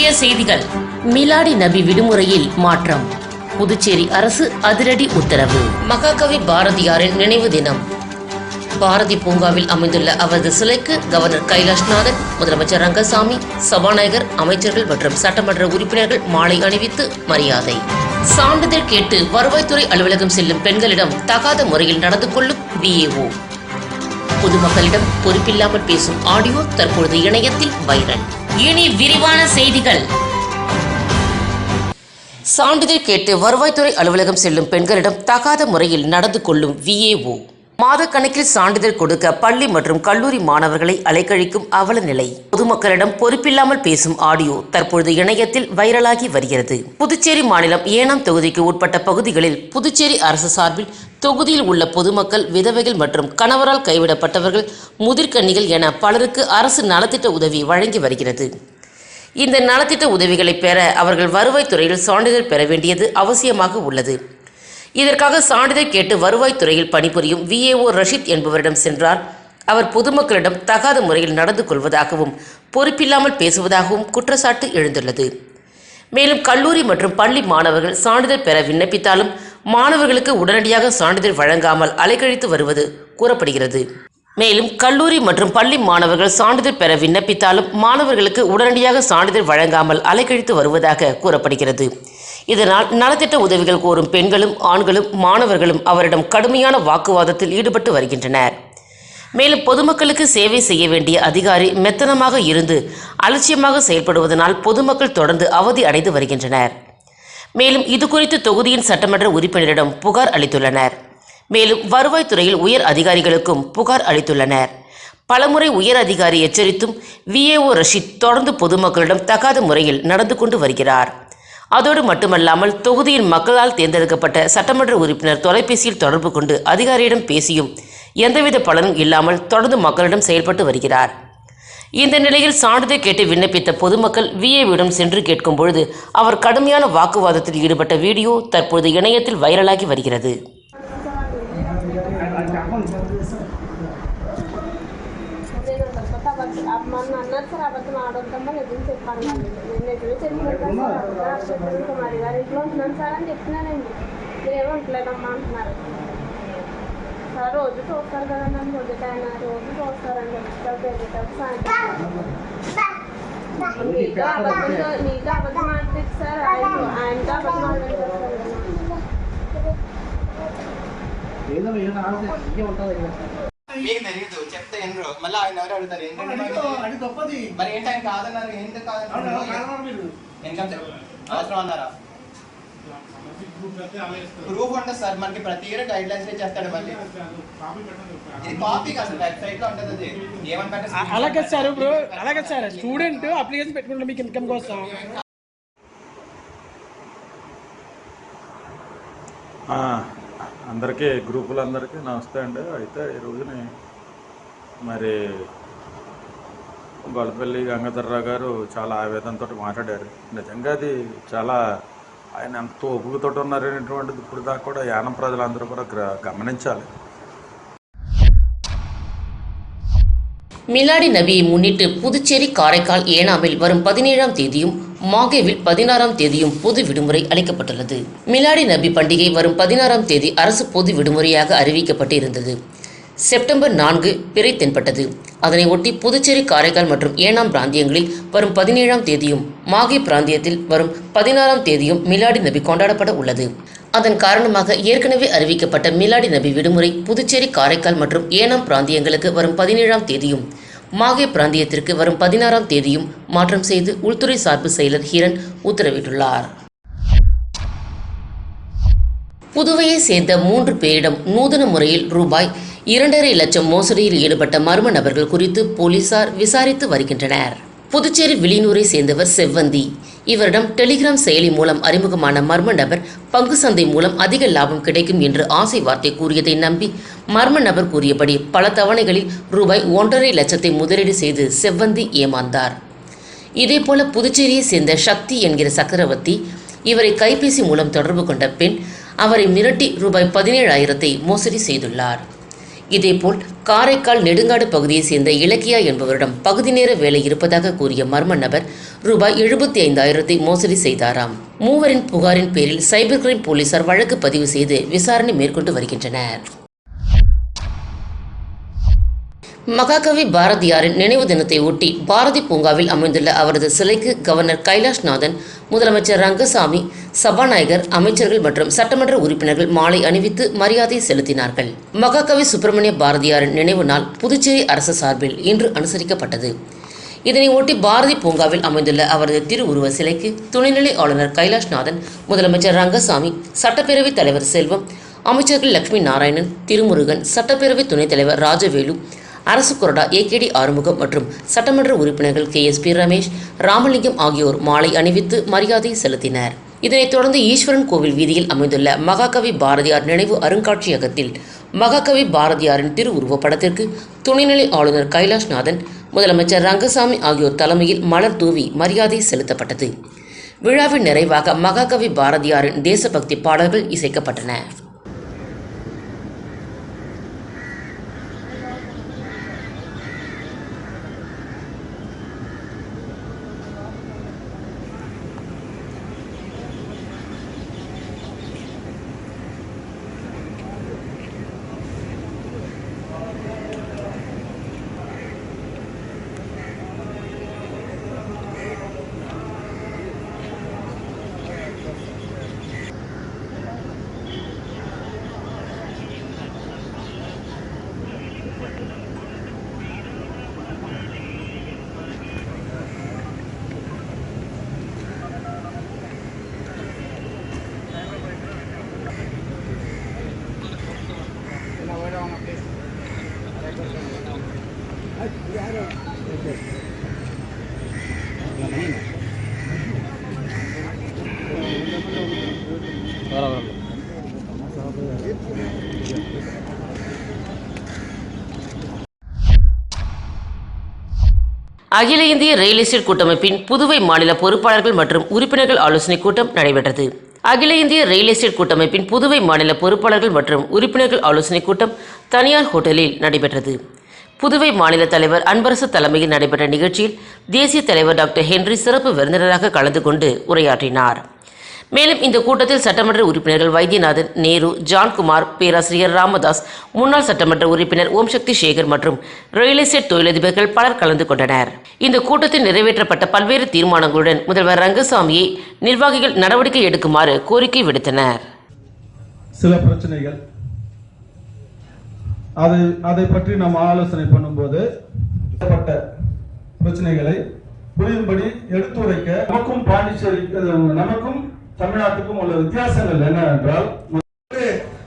முக்கிய செய்திகள். மிலாடி நபி விடுமுறையில் மாற்றம். புதுச்சேரி அரசு அதிரடி உத்தரவு. மகாகவி பாரதியாரின் நினைவு தினம். பாரதி பூங்காவில் அமைந்துள்ள அவரது சிலைக்கு கவர்னர் கைலாஷ்நாதன் முதலமைச்சர் ரங்கசாமி சபாநாயகர் அமைச்சர்கள் மற்றும் சட்டமன்ற உறுப்பினர்கள் மாலை அணிவித்து மரியாதை. சான்றிதழ் கேட்டு வருவாய்த்துறை அலுவலகம் செல்லும் பெண்களிடம் தகாத முறையில் நடந்து கொள்ளும் விஏஓ பொதுமக்களிடம் பொறுப்பில்லாமல் பேசும் ஆடியோ தற்பொழுது இணையத்தில் வைரல். இனி விரிவான செய்திகள். சான்றிதழ் கேட்டு வருவாய்த்துறை அலுவலகம் செல்லும் பெண்களிடம் தகாத முறையில் நடந்து கொள்ளும் விஏஓ மாதக்கணக்கில் சான்றிதழ் கொடுக்க பள்ளி மற்றும் கல்லூரி மாணவர்களை அலைக்கழிக்கும் அவல நிலை பொதுமக்களிடம் பொறுப்பில்லாமல் பேசும் ஆடியோ தற்பொழுது இணையத்தில் வைரலாகி வருகிறது. புதுச்சேரி மாநிலம் ஏனாம் தொகுதிக்கு உட்பட்ட பகுதிகளில் புதுச்சேரி அரசு சார்பில் தொகுதியில் உள்ள பொதுமக்கள் விதவைகள் மற்றும் கணவரால் கைவிடப்பட்டவர்கள் முதிர்கன்னிகள் என பலருக்கு அரசு நலத்திட்ட உதவி வழங்கி வருகிறது. இந்த நலத்திட்ட உதவிகளை பெற அவர்கள் வருவாய்த்துறையில் சான்றிதழ் பெற வேண்டியது அவசியமாக உள்ளது. இதற்காக சான்றிதழ் கேட்டு வருவாய்த்துறையில் பணிபுரியும் விஏஓ ரஷீத் என்பவரிடம் சென்றார். அவர் பொதுமக்களிடம் தகாத முறையில் நடந்து கொள்வதாகவும் பொறுப்பில்லாமல் பேசுவதாகவும் குற்றச்சாட்டு எழுந்துள்ளது. மேலும் கல்லூரி மற்றும் பள்ளி மாணவர்கள் சான்றிதழ் பெற விண்ணப்பித்தாலும் மாணவர்களுக்கு உடனடியாக சான்றிதழ் வழங்காமல் அலைக்கழித்து வருவது கூறப்படுகிறது. மேலும் கல்லூரி மற்றும் பள்ளி மாணவர்கள் சான்றிதழ் பெற விண்ணப்பித்தாலும் மாணவர்களுக்கு உடனடியாக சான்றிதழ் வழங்காமல் அலைக்கழித்து வருவதாக கூறப்படுகிறது. இதனால் நலத்திட்ட உதவிகள் கோரும் பெண்களும் ஆண்களும் மாணவர்களும் அவரிடம் கடுமையான வாக்குவாதத்தில் ஈடுபட்டு வருகின்றனர். மேலும் பொதுமக்களுக்கு சேவை செய்ய வேண்டிய அதிகாரி மெத்தனமாக இருந்து அலட்சியமாக செயல்படுவதனால் பொதுமக்கள் தொடர்ந்து அவதி அடைந்து வருகின்றனர். மேலும் இது குறித்து தொகுதியின் சட்டமன்ற உறுப்பினரிடம் புகார் அளித்துள்ளனர். மேலும் வருவாய்த்துறையில் உயர் அதிகாரிகளுக்கும் புகார் அளித்துள்ளனர். பலமுறை உயர் அதிகாரி எச்சரித்தும் விஏஓ ரஷீத் தொடர்ந்து பொதுமக்களிடம் தகாத முறையில் நடந்து கொண்டு வருகிறார். அதோடு மட்டுமல்லாமல் தொகுதியின் மக்களால் தேர்ந்தெடுக்கப்பட்ட சட்டமன்ற உறுப்பினர் தொலைபேசியில் தொடர்பு கொண்டு அதிகாரியிடம் பேசியும் எந்தவித பலனும் இல்லாமல் தொடர்ந்து மக்களிடம் செயல்பட்டு வருகிறார். இந்த நிலையில் சான்றிதழ் கேட்டு விண்ணப்பித்த பொதுமக்கள் விஏவிடம் சென்று கேட்கும் பொழுது அவர் கடுமையான வாக்குவாதத்தில் ஈடுபட்ட வீடியோ தற்போது இணையத்தில் வைரலாகி வருகிறது అదేనంటారు కొత్త అబద్ధం మొన్న అన్నారు సార్ అబద్ధం ఆడొద్దామని నిజం చెప్పాను వాళ్ళు. నేను నిజమే చెప్పినట్టు సార్ చెప్పాను మరి గారి ఇంట్లో ఉంటున్నాను సార్ అని చెప్తున్నానండి మీరేమో ఉంటలేదమ్మా అంటున్నారు సార్ రోజు చూస్తారు కదా నన్ను ఆయన రోజు తోస్తారని చెప్తారు నీకు అబద్ధం నీకు అబద్ధం ఆడితే సార్ ఆయన ఆయనకి అబద్ధం మీకు తెలియదు చెప్తే ఎన్రు మళ్ళీ ఆయన ఎవరు అడుగుతారు ఏంటంటే మరి ఏంటి ఆయన కాదన్నారు ఏంటి కాదన్నారు అవసరం అన్నారా ప్రూఫ్ ఉంటుంది సార్ మనకి ప్రతి ఇయర్ గైడ్ లైన్స్ చేస్తాడు మళ్ళీ. ఇది కాపీ కాదు వెబ్సైట్లో ఉంటుంది అది. ఏమని పెట్టారు? అ- అలాగే సార్ ఇప్పుడు అలాగే సార్ స్టూడెంట్ అప్లికేషన్ పెట్టుకుంటే మీకు ఇన్కమ్ కోసం. ఆ, అందరికీ గ్రూపులందరికీ నమస్తే అండి. అయితే ఈ రోజుని మరి గొల్లపల్లి గంగాధర్రావు గారు చాలా ఆవేదనతో మాట్లాడారు. నిజంగా అది చాలా ఆయన ఎంత ఒప్పుగుతో ఉన్నారనేటువంటిది ఇప్పుడు దాకా కూడా యానం ప్రజలందరూ కూడా గ్ర- గమనించాలి மிலாடி நபியை முன்னிட்டு புதுச்சேரி காரைக்கால் ஏனாமில் வரும் பதினேழாம் தேதியும் மாகேவில் பதினாறாம் தேதியும் பொது விடுமுறை அளிக்கப்பட்டுள்ளது மிலாடி நபி பண்டிகை வரும் பதினாறாம் தேதி அரசு பொது விடுமுறையாக அறிவிக்கப்பட்டு இருந்தது செப்டம்பர் நான்கு பிறை தென்பட்டது. அதனை ஒட்டி புதுச்சேரி காரைக்கால் மற்றும் ஏனாம் பிராந்தியங்களில் வரும் பதினேழாம் தேதியும் மாகி பிராந்தியத்தில் வரும் பதினாறாம் தேதியும் மிலாடி நபி கொண்டாடப்பட உள்ளது. அதன் காரணமாக ஏற்கனவே அறிவிக்கப்பட்ட மிலாடி நபி விடுமுறை புதுச்சேரி காரைக்கால் மற்றும் ஏனாம் பிராந்தியங்களுக்கு வரும் பதினேழாம் தேதியும் மாகே பிராந்தியத்திற்கு வரும் பதினாறாம் தேதியும் மாற்றம் செய்து உள்துறை சார்பு செயலர் ஹீரன் உத்தரவிட்டுள்ளார். புதுவையை சேர்ந்த மூன்று பேரிடம் நூதன முறையில் ரூபாய் இரண்டரை லட்சம் மோசடியில் ஈடுபட்ட மர்ம நபர்கள் குறித்து போலீசார் விசாரித்து வருகின்றனர். புதுச்சேரி விளினூரை சேர்ந்தவர் செவ்வந்தி. இவரிடம் டெலிகிராம் செயலி மூலம் அறிமுகமான மர்ம நபர் பங்கு சந்தை மூலம் அதிக லாபம் கிடைக்கும் என்று ஆசை வார்த்தை கூறியதை நம்பி மர்ம நபர் கூறியபடி பல தவணைகளில் ரூபாய் ஒன்றரை லட்சத்தை முதலீடு செய்து செவ்வந்தி ஏமாந்தார். இதேபோல புதுச்சேரியை சேர்ந்த சக்தி என்கிற சக்கரவர்த்தி இவரை கைபேசி மூலம் தொடர்பு கொண்ட பெண் அவரை மிரட்டி ரூபாய் பதினேழாயிரத்தை மோசடி செய்துள்ளார். இதேபோல் காரைக்கால் நெடுங்காடு பகுதியைச் சேர்ந்த இலக்கியா என்பவரிடம் பகுதி நேர வேலை இருப்பதாக கூறிய மர்ம நபர் ரூபாய் எழுபத்தி ஐந்தாயிரத்தை மோசடி செய்தாராம். மூவரின் புகாரின் பேரில் சைபர் கிரைம் போலீசார் வழக்கு பதிவு செய்து விசாரணை மேற்கொண்டு வருகின்றனர். மகாகவி பாரதியாரின் நினைவு தினத்தை ஒட்டி பாரதி பூங்காவில் அமைந்துள்ள அவரது சிலைக்கு கவர்னர் கைலாஷ்நாதன் முதலமைச்சர் ரங்கசாமி சபாநாயகர் அமைச்சர்கள் மற்றும் சட்டமன்ற உறுப்பினர்கள் மாலை அணிவித்து மரியாதை செலுத்தினார்கள். மகாகவி சுப்பிரமணிய பாரதியாரின் நினைவு நாள் புதுச்சேரி அரசு சார்பில் இன்று அனுசரிக்கப்பட்டது. இதனை ஒட்டி பாரதி பூங்காவில் அமைந்துள்ள அவரது திருவுருவ சிலைக்கு துணைநிலை ஆளுநர் கைலாஷ்நாதன் முதலமைச்சர் ரங்கசாமி சட்டப்பேரவைத் தலைவர் செல்வம் அமைச்சர்கள் லட்சுமி நாராயணன் திருமுருகன் சட்டப்பேரவை துணைத் தலைவர் ராஜவேலு அரசு கொறடா ஏகேடி ஆறுமுகம் மற்றும் சட்டமன்ற உறுப்பினர்கள் K S P Ramesh Ramalingam ஆகியோர் மாலை அணிவித்து மரியாதை செலுத்தினர். இதனைத் தொடர்ந்து ஈஸ்வரன் கோவில் வீதியில் அமைந்துள்ள மகாகவி பாரதியார் நினைவு அருங்காட்சியகத்தில் மகாகவி பாரதியாரின் திருவுருவப் படத்திற்கு துணைநிலை ஆளுநர் கைலாஷ்நாதன் முதலமைச்சர் ரங்கசாமி ஆகியோர் தலைமையில் மலர் தூவி மரியாதை செலுத்தப்பட்டது. விழாவின் நிறைவாக மகாகவி பாரதியாரின் தேசபக்தி பாடல்கள் இசைக்கப்பட்டன. அகில இந்திய ரியல் எஸ்டேட் கூட்டமைப்பின் புதுவை மாநில பொறுப்பாளர்கள் மற்றும் உறுப்பினர்கள் ஆலோசனைக் கூட்டம் நடைபெற்றது. அகில இந்திய ரியல் எஸ்டேட் கூட்டமைப்பின் புதுவை மாநில பொறுப்பாளர்கள் மற்றும் உறுப்பினர்கள் ஆலோசனைக் கூட்டம் தனியார் ஹோட்டலில் நடைபெற்றது. புதுவை மாநில தலைவர் அன்பரசு தலைமையில் நடைபெற்ற நிகழ்ச்சியில் தேசிய தலைவர் டாக்டர் ஹென்றி சிறப்பு விருந்தினராக கலந்து கொண்டு உரையாற்றினார். மேலும் இந்த கூட்டத்தில் சட்டமன்ற உறுப்பினர்கள் வைத்தியநாதன் நேரு ஜான்குமார் பேராசிரியர் ராமதாஸ் முன்னாள் சட்டமன்ற உறுப்பினர் ஓம் சக்தி சேகர் மற்றும் ரியல் எஸ்டேட் தொழிலதிபர்கள் பலர் கலந்து கொண்டனர். இந்த கூட்டத்தில் நிறைவேற்றப்பட்ட பல்வேறு தீர்மானங்களுடன் முதல்வர் ரங்கசாமியை நிர்வாகிகள் நடவடிக்கை எடுக்குமாறு கோரிக்கை விடுத்தனர். சில பிரச்சனைகள் அது அதை பற்றி நாம் ஆலோசனை பண்ணும்போது பிரச்சனைகளை புரியும்படி எடுத்துரைக்க நமக்கும் பாண்டிச்சேரி நமக்கும் தமிழ்நாட்டுக்கும் உள்ள வித்தியாசங்கள் என்னவென்றால்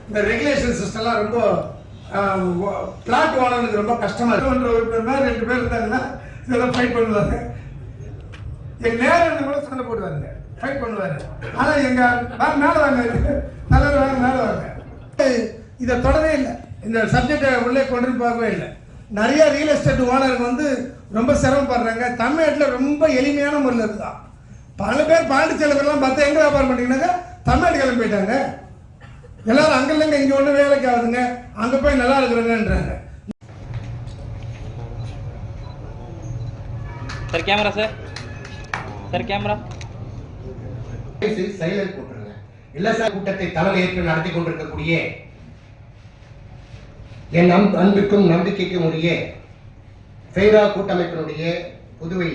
இந்த ரெகுலேஷன் சிஸ்டம்லாம் ரொம்ப பிளாட் ஓனருக்கு ரொம்ப கஷ்டமா இருக்கு. ஒரு உறுப்பினர் ரெண்டு பேர் இருந்தாங்கன்னா இதெல்லாம் ஃபைட் பண்ணுவாங்க. எங்க நேரம் கூட சண்டை போடுவாங்க ஃபைட் பண்ணுவாரு. ஆனா எங்க மேல வாங்க. தலைவர் வாங்க மேல வாங்க. இதை தொடவே இல்லை. இந்த சப்ஜெக்டை உள்ளே கொண்டு போகவே இல்லை. நிறைய ரியல் எஸ்டேட் ஓனருக்கு வந்து ரொம்ப சிரமப்படுறாங்க. தமிழ்நாட்டில் ரொம்ப எளிமையான முறையில் இருந்தான் பல பேர் பாண்டிச்சேலவரெல்லாம் பார்த்து எங்க வியாபாரம் பண்ணீங்கன்னாக்கா தமிழ்நாடு கிளம்பி போயிட்டாங்க. எல்லாரும் அங்க இல்லைங்க இங்க ஒண்ணு வேலைக்கு ஆகுதுங்க. அங்க போய் நல்லா இருக்கிறேங்கன்றாங்க sir camera sir sir camera silent போட்டுருங்க இல்ல சார் கூட்டத்தை தலைமை ஏற்று நடத்தி கொண்டிருக்கக்கூடிய என் நம் நம்பிக்கைக்கும் உரிய ஃபெய்ரா கூட்டமைப்பினுடைய புதுவை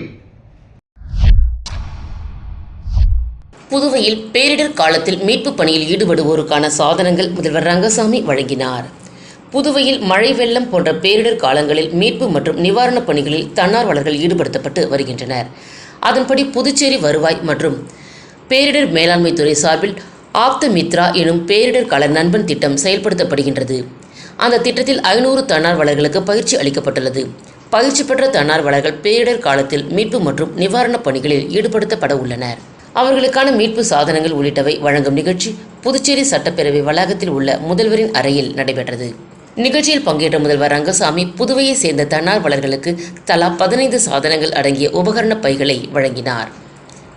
புதுவையில் பேரிடர் காலத்தில் மீட்பு பணியில் ஈடுபடுவோருக்கான சாதனங்கள் முதல்வர் ரங்கசாமி வழங்கினார். புதுவையில் மழை வெள்ளம் போன்ற பேரிடர் காலங்களில் மீட்பு மற்றும் நிவாரணப் பணிகளில் தன்னார்வலர்கள் ஈடுபடுத்தப்பட்டு வருகின்றனர். அதன்படி புதுச்சேரி வருவாய் மற்றும் பேரிடர் மேலாண்மை துறை சார்பில் ஆப்த மித்ரா எனும் பேரிடர் கால நண்பன் திட்டம் செயல்படுத்தப்படுகின்றது. அந்த திட்டத்தில் ஐநூறு தன்னார்வலர்களுக்கு பயிற்சி அளிக்கப்பட்டுள்ளது. பயிற்சி பெற்ற தன்னார்வலர்கள் பேரிடர் காலத்தில் மீட்பு மற்றும் நிவாரணப் பணிகளில் ஈடுபடுத்தப்பட உள்ளனர். அவர்களுக்கான மீட்பு சாதனங்கள் உள்ளிட்டவை வழங்கும் நிகழ்ச்சி புதுச்சேரி சட்டப்பேரவை வளாகத்தில் உள்ள முதல்வரின் அறையில் நடைபெற்றது. நிகழ்ச்சியில் பங்கேற்ற முதல்வர் ரங்கசாமி புதுவையை சேர்ந்த தன்னார்வலர்களுக்கு தலா பதினைந்து சாதனங்கள் அடங்கிய உபகரண பைகளை வழங்கினார்.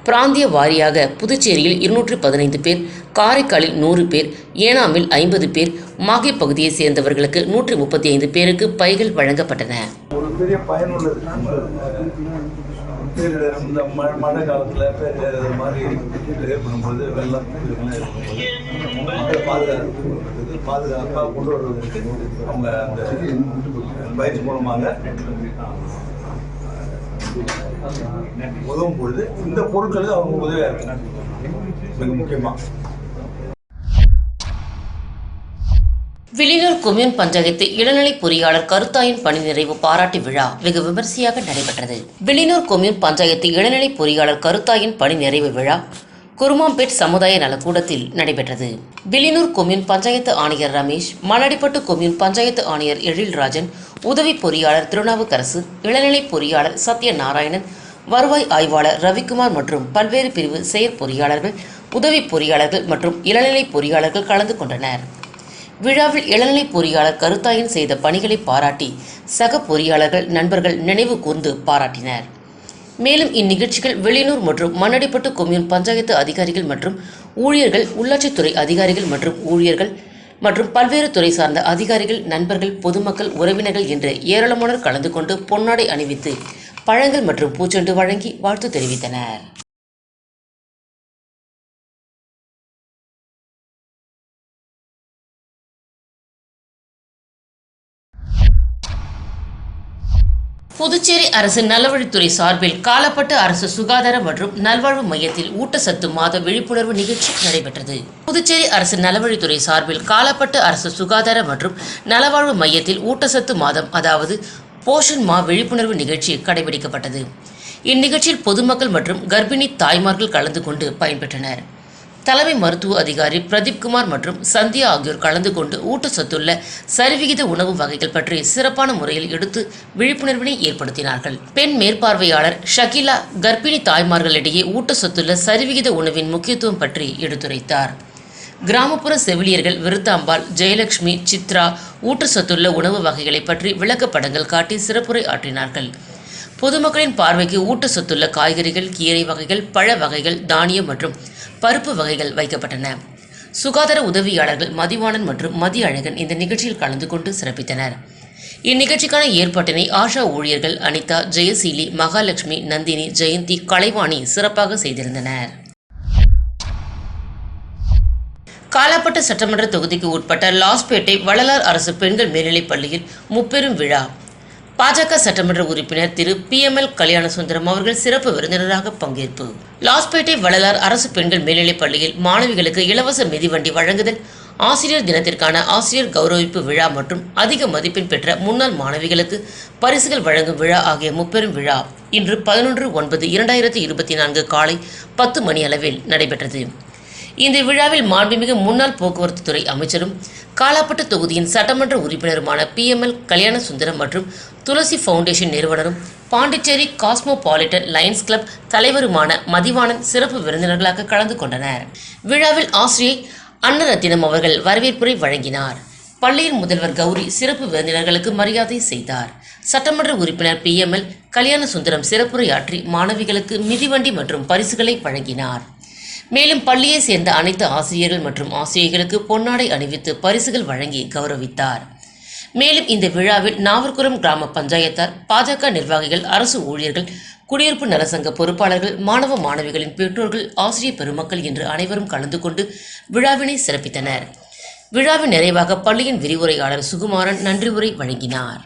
பிராந்திய வாரியாக புதுச்சேரியில் இருநூற்றி பதினைந்து பேர் காரைக்காலில் நூறு பேர் ஏனாமில் ஐம்பது பேர் மாகே பகுதியை சேர்ந்தவர்களுக்கு நூற்றி முப்பத்தி ஐந்து பேருக்கு பைகள் வழங்கப்பட்டன. ஒரு பெரிய பயனுள்ளது இந்த மழை காலத்தில் பேரிடர் மாதிரி ஏற்படும் வெள்ளம் பாதுகாப்பு பாதுகாப்பாக கொண்டு வருவதற்கு அவங்க அந்த பயிற்சி மூலமாக உதவும் பொழுது இந்த பொருட்களுக்கு அவங்க உதவியாக இருக்கு. மிக முக்கியமாக வில்லியனூர் கொம்யூன் பஞ்சாயத்து இளநிலை பொறியாளர் கருத்தாயின் பணி நிறைவு பாராட்டு விழா வெகு விமர்சையாக நடைபெற்றது. வில்லியனூர் கொம்யூன் பஞ்சாயத்து இளநிலை பொறியாளர் கருத்தாயின் பணி நிறைவு விழா குருமாம்பேட் சமுதாய நலக்கூடத்தில் நடைபெற்றது. வில்லியனூர் கொம்யூன் பஞ்சாயத்து ஆணையர் ரமேஷ் மலடிப்பட்டு கொம்யூன் பஞ்சாயத்து ஆணையர் எழில்ராஜன் உதவி பொறியாளர் திருநாவுக்கரசு இளநிலை பொறியாளர் சத்யநாராயணன் வருவாய் ஆய்வாளர் ரவிக்குமார் மற்றும் பல்வேறு பிரிவு செயற்பொறியாளர்கள் உதவி பொறியாளர்கள் மற்றும் இளநிலை பொறியாளர்கள் கலந்து கொண்டனர். விழாவில் இளநிலை பொறியாளர் கருத்தாயன் செய்த பணிகளை பாராட்டி சக பொறியாளர்கள் நண்பர்கள் நினைவு கூர்ந்து பாராட்டினர். மேலும் இந்நிகழ்ச்சிகள் வெளியூர் மற்றும் மண்ணடிப்பட்டு கொம்யூன் பஞ்சாயத்து அதிகாரிகள் மற்றும் ஊழியர்கள் உள்ளாட்சித்துறை அதிகாரிகள் மற்றும் ஊழியர்கள் மற்றும் பல்வேறு துறை சார்ந்த அதிகாரிகள் நண்பர்கள் பொதுமக்கள் உறவினர்கள் என்று ஏராளமானோர் கலந்து கொண்டு பொன்னாடை அணிவித்து பழங்கள் மற்றும் பூச்செண்டு வழங்கி வாழ்த்து தெரிவித்தனர். புதுச்சேரி அரசு நலவழித்துறை சார்பில் காலப்பட்டு அரசு சுகாதார மற்றும் நல்வாழ்வு மையத்தில் ஊட்டச்சத்து மாத விழிப்புணர்வு நிகழ்ச்சி நடைபெற்றது. புதுச்சேரி அரசு நலவழித்துறை சார்பில் காலப்பட்டு அரசு சுகாதார மற்றும் நலவாழ்வு மையத்தில் ஊட்டச்சத்து மாதம் அதாவது போஷன் மா விழிப்புணர்வு நிகழ்ச்சி கடைபிடிக்கப்பட்டது. இந்நிகழ்ச்சியில் பொதுமக்கள் மற்றும் கர்ப்பிணி தாய்மார்கள் கலந்து கொண்டு பயன்பெற்றனர். தலைமை மருத்துவ அதிகாரி பிரதீப் குமார் மற்றும் சந்தியா ஆகியோர் கலந்து கொண்டு ஊட்டச்சத்துள்ள சரிவிகித உணவு வகைகள் பற்றி சிறப்பான முறையில் எடுத்து விழிப்புணர்வினை ஏற்படுத்தினார்கள். பெண் மேற்பார்வையாளர் ஷகிலா கர்ப்பிணி தாய்மார்களிடையே ஊட்டச்சத்துள்ள சரிவிகித உணவின் முக்கியத்துவம் பற்றி எடுத்துரைத்தார். கிராமப்புற செவிலியர்கள் விருத்தாம்பாள் ஜெயலட்சுமி சித்ரா ஊட்டச்சத்துள்ள உணவு வகைகளை பற்றி விளக்கப்படங்கள் காட்டி சிறப்புரை ஆற்றினார்கள். பொதுமக்களின் பார்வைக்கு ஊட்டச்சத்துள்ள காய்கறிகள் கீரை வகைகள் பழ வகைகள் தானியம் மற்றும் பருப்பு வகைகள் வைக்கப்பட்டன. சுகாதார உதவியாளர்கள் மதிவாணன் மற்றும் மதி அழகன் இந்த நிகழ்ச்சியில் கலந்து கொண்டு சிறப்பித்தனர். இந்நிகழ்ச்சிக்கான ஏற்பாட்டினை ஆஷா ஊழியர்கள் அனிதா ஜெயசீலி மகாலட்சுமி நந்தினி ஜெயந்தி கலைவாணி சிறப்பாக செய்திருந்தனர். காலாப்பட்டு சட்டமன்ற தொகுதிக்கு உட்பட்ட லாஸ்பேட்டை வள்ளலார் அரசு பெண்கள் மேல்நிலைப் பள்ளியில் முப்பெரும் விழா. பாஜக சட்டமன்ற உறுப்பினர் திரு B M L Kalyana Sundaram அவர்கள் சிறப்பு விருந்தினராக பங்கேற்பு. லாஸ்பேட்டை வள்ளலார் அரசு பெண்கள் மேல்நிலைப் பள்ளியில் மாணவிகளுக்கு இலவச மிதிவண்டி வழங்குதல் ஆசிரியர் தினத்திற்கான ஆசிரியர் கௌரவிப்பு விழா மற்றும் அதிக மதிப்பெண் பெற்ற முன்னாள் மாணவிகளுக்கு பரிசுகள் வழங்கும் விழா ஆகிய முப்பெரும் விழா இன்று பதினொன்று ஒன்பது இரண்டாயிரத்தி இருபத்தி நான்கு காலை பத்து மணி அளவில் நடைபெற்றது. இந்த விழாவில் மாண்புமிகு முன்னாள் போக்குவரத்து துறை அமைச்சரும் காலாப்பட்டு தொகுதியின் சட்டமன்ற உறுப்பினருமான B M L Kalyana Sundaram மற்றும் துளசி ஃபவுண்டேஷன் நிறுவனரும் பாண்டிச்சேரி காஸ்மோபாலிட்டன் லயன்ஸ் கிளப் தலைவருமான மதிவானன் சிறப்பு விருந்தினர்களாக கலந்து கொண்டனர். விழாவில் ஆசிரியை அன்னரத்தினம் அவர்கள் வரவேற்புரை வழங்கினார். பள்ளியின் முதல்வர் கௌரி சிறப்பு விருந்தினர்களுக்கு மரியாதை செய்தார். சட்டமன்ற உறுப்பினர் B M L Kalyana Sundaram சிறப்புரையாற்றி மாணவிகளுக்கு மிதிவண்டி மற்றும் பரிசுகளை வழங்கினார். மேலும் பள்ளியை சேர்ந்த அனைத்து ஆசிரியர்கள் மற்றும் ஆசிரியர்களுக்கு பொன்னாடை அணிவித்து பரிசுகள் வழங்கி கௌரவித்தார். மேலும் இந்த விழாவில் நாவர்குரம் கிராம பஞ்சாயத்தார் பாஜக நிர்வாகிகள் அரசு ஊழியர்கள் குடியிருப்பு நலசங்க பொறுப்பாளர்கள் மாணவ மாணவிகளின் பெற்றோர்கள் ஆசிரியர் பெருமக்கள் என்று அனைவரும் கலந்து கொண்டு விழாவினை சிறப்பித்தனர். விழாவின் நிறைவாக பள்ளியின் விரிவுரையாளர் சுகுமாரன் நன்றி உரை வழங்கினார்.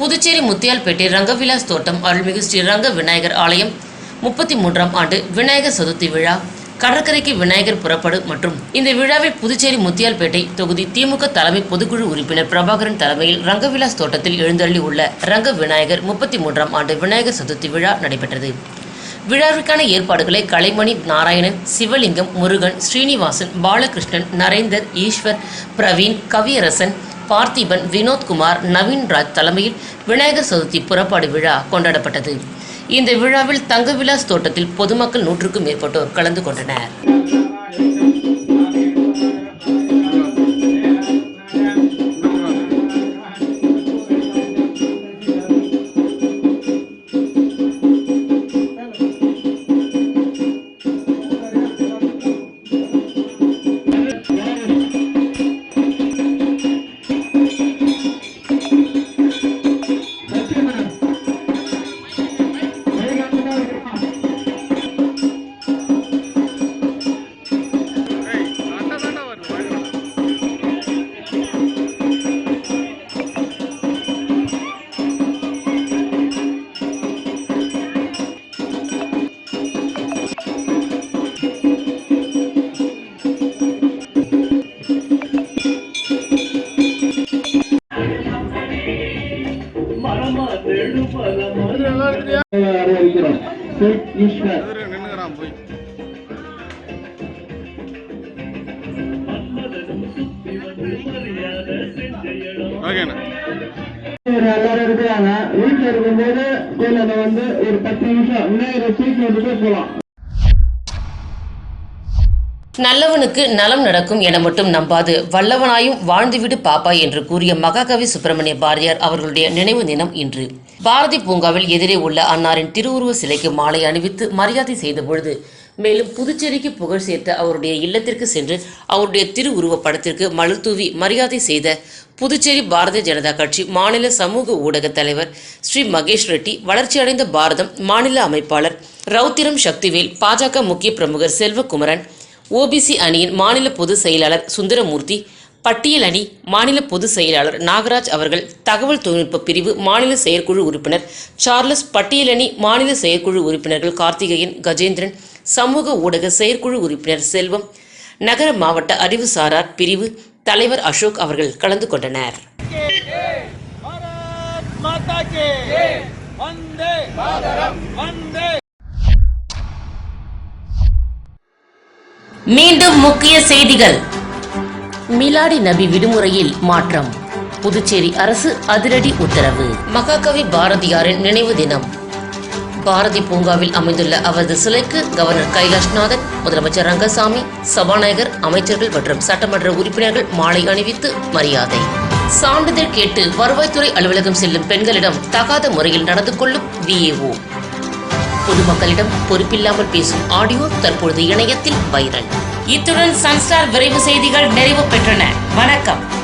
புதுச்சேரி முத்தியால்பேட்டை ரங்கவிலாஸ் தோட்டம் அருள்மிகு ஸ்ரீ ரங்க விநாயகர் ஆலயம் முப்பத்தி மூன்றாம் ஆண்டு விநாயகர் சதுர்த்தி விழா. கடற்கரைக்கு விநாயகர் புறப்படு மற்றும் இந்த விழாவில் புதுச்சேரி முத்தியால்பேட்டை தொகுதி திமுக தலைமை பொதுக்குழு உறுப்பினர் பிரபாகரன் தலைமையில் ரங்கவிலாஸ் தோட்டத்தில் எழுந்தள்ளி உள்ள ரங்க விநாயகர் முப்பத்தி மூன்றாம் ஆண்டு விநாயகர் சதுர்த்தி விழா நடைபெற்றது. விழாவிற்கான ஏற்பாடுகளை கலைமணி நாராயணன் சிவலிங்கம் முருகன் ஸ்ரீனிவாசன் பாலகிருஷ்ணன் நரேந்தர் ஈஸ்வர் பிரவீன் கவியரசன் பார்த்திபன் வினோத்குமார் நவீன்ராஜ் தலைமையில் விநாயகர் சதுர்த்தி புறப்பாடு விழா கொண்டாடப்பட்டது. இந்த விழாவில் தங்கவிலாஸ் தோட்டத்தில் பொதுமக்கள் நூற்றுக்கும் மேற்பட்டோர் கலந்து கொண்டனர். வந்து ஒரு பத்து நிமிஷம். விநாயகரை தூக்கி விட்டுட்டு நல்லவனுக்கு நலம் நடக்கும் என மட்டும் நம்பாது. வல்லவனாயும் வாழ்ந்துவிடு பாப்பா என்று கூறிய மகாகவி சுப்பிரமணிய பாரதியார் அவர்களுடைய நினைவு தினம் இன்று. பாரதி பூங்காவில் எதிரே உள்ள அன்னாரின் திருவுருவ சிலைக்கு மாலை அணிவித்து மரியாதை செய்த பொழுது மேலும் புதுச்சேரிக்கு புகழ் சேர்த்த அவருடைய இல்லத்திற்கு சென்று அவருடைய திருவுருவ படத்திற்கு மலர் தூவி மரியாதை செய்த புதுச்சேரி பாரதிய ஜனதா கட்சி மாநில சமூக ஊடக தலைவர் ஸ்ரீ மகேஷ் ரெட்டி வளர்ச்சியடைந்த பாரதம் மாநில அமைப்பாளர் ரவுத்திரம் சக்திவேல் பாஜக முக்கிய பிரமுகர் செல்வகுமரன் ஓபிசி அணியின் மாநில பொதுச் செயலாளர் சுந்தரமூர்த்தி பட்டியல் அணி மாநில பொதுச் செயலாளர் நாகராஜ் அவர்கள் தகவல் தொழில்நுட்ப பிரிவு மாநில செயற்குழு உறுப்பினர் சார்லஸ் பட்டியல் அணி மாநில செயற்குழு உறுப்பினர்கள் கார்த்திகேயன் கஜேந்திரன் சமூக ஊடக செயற்குழு உறுப்பினர் செல்வம் நகர மாவட்ட அறிவுசாரார் பிரிவு தலைவர் அசோக் அவர்கள் கலந்து கொண்டனர். மீண்டும் முக்கிய செய்திகள். மிலாடி நபி விடுமுறையில் மாற்றம். புதுச்சேரி அரசு அதிரடி உத்தரவு. மகாகவி பாரதியாரின் நினைவு தினம். பாரதி பூங்காவில் அமைந்துள்ள அவரது சிலைக்கு கவர்னர் கைலாஷ்நாதன் முதலமைச்சர் ரங்கசாமி சபாநாயகர் அமைச்சர்கள் மற்றும் சட்டமன்ற உறுப்பினர்கள் மாலை அணிவித்து மரியாதை. சான்றிதழ் கேட்டு வருவாய்த்துறை அலுவலகம் செல்லும் பெண்களிடம் தகாத முறையில் நடந்து கொள்ளும் விஏஓ பொதுமக்களிடம் பொறுப்பில்லாமல் பேசும் ஆடியோ தற்பொழுது இணையத்தில் வைரல். இத்துடன் சன்ஸ்டார் விரைவு செய்திகள் நிறைவு பெற்றன. வணக்கம்.